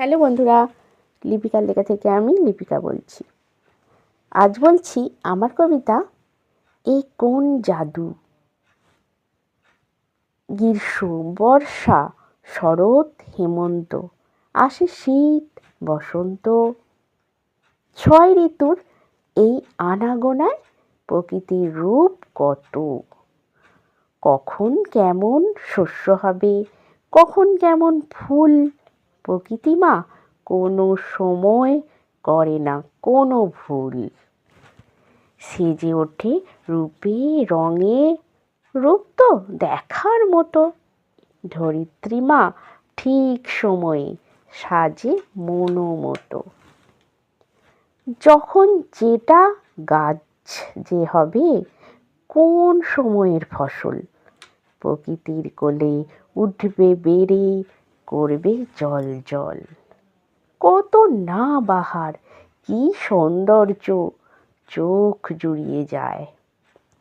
Hello বন্ধুরা লিপিকার লেখা থেকে আমি লিপিকা বলছি। আজ বলছি আমার কবিতা, এ কোন জাদু? গ্রীষ্ম, বর্ষা, শরৎ, হেমন্ত, আসে শীত, বসন্ত। ছয় ঋতুর এই আনাগোনায় প্রকৃতির রূপ কত? কখন কেমন শস্য হবে? কখন কেমন ফুল? প্রকৃতি মা, কোনো সময় করে না, কোনো ভুল। সেজে ওঠে রূপে রঙে রূপ তো দেখার মতো। ধরিত্রী মা ঠিক সময়ে সাজে মনো মতো। যখন যেটা গাছ যে হবে, কোন সময়ের ফসল? প্রকৃতির কোলে উঠবে বেড়ে করবে জল জল। কত না বাহার, কি সৌন্দর্য, চোখ জুড়িয়ে যায়।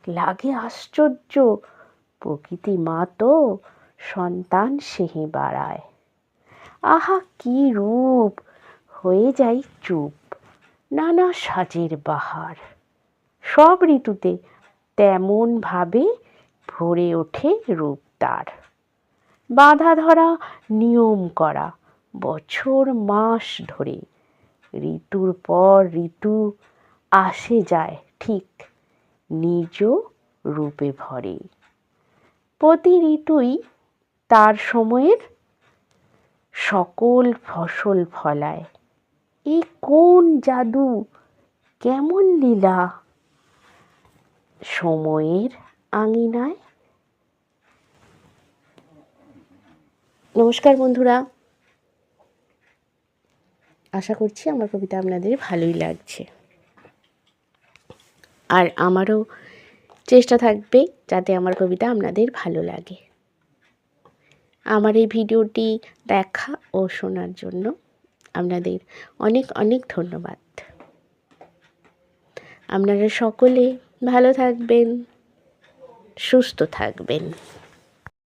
লাগে আশ্চর্য, প্রকৃতি মা তো সন্তান সেহে বাড়ায়। আহা, কি রূপ, হয়ে যায় চুপ, নানা সাজের বাহার। সব ঋতুতে তেমনভাবে ভরে ওঠে রূপ তার বাঁধা ধরা, নিয়ম করা, বছর, মাস ধরে। ঋতুর পর ঋতু আসে যায় ঠিক নিজ রূপে ভরে। প্রতি ঋতুই তার সময়ের সকল ফসল ফলায়। এই কোন জাদু, কেমন লীলা? সময়ের আঙিনায় নমস্কার বন্ধুরা। আশা করছি আমার কবিতা আপনাদের ভালোই লাগছে। আর আমারও চেষ্টা থাকবে যাতে আমার কবিতা আপনাদের ভালো লাগে। আমার এই ভিডিওটি দেখা ও শোনার জন্য আপনাদের অনেক অনেক ধন্যবাদ। আপনারা সকলে ভালো থাকবেন, সুস্থ থাকবেন।